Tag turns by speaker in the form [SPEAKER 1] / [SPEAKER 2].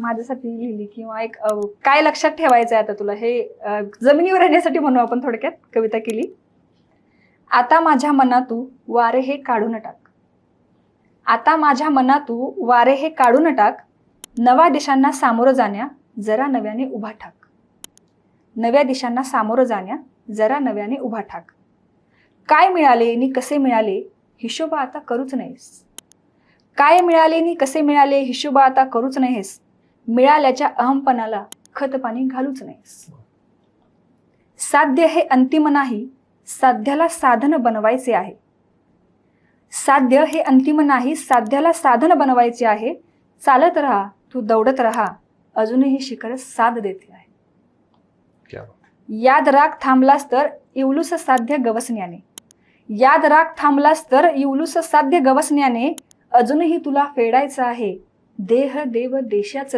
[SPEAKER 1] माझ्यासाठी लिहिली किंवा एक अ, काय लक्षात ठेवायचं आहे आता तुला हे अ, जमिनीवर येण्यासाठी म्हणू आपण थोडक्यात कविता केली. आता माझ्या मनातू वारे हे काढून टाक. आता माझ्या मनातू वारे हे काढून टाक. नव्या दिशांना सामोरं जाण्या जरा नव्याने उभा ठाक. नव्या दिशांना सामोरं जाण्या जरा नव्याने उभा ठाक. काय मिळाले नि कसे मिळाले हिशोबा आता करूच नाहीस काय मिळाले नि कसे मिळाले हिशोबा आता करूच नाहीस मिळाल्याच्या अहमपणाला खत पाणी घालूच नाहीस साध्य हे अंतिम नाही साध्याला साधन बनवायचे आहे. साध्य हे अंतिम नाही साध्याला साधन बनवायचे आहे. चालत राहा तू दौडत राहा अजूनही शिखर साथ देते आहे. याद राग थांबलास तर इवलूस साध्य गवसण्याने. याद राग थांबलास तर इवलूस साध्य गवसण्याने अजूनही तुला फेडायचं आहे. देह देव देशाचं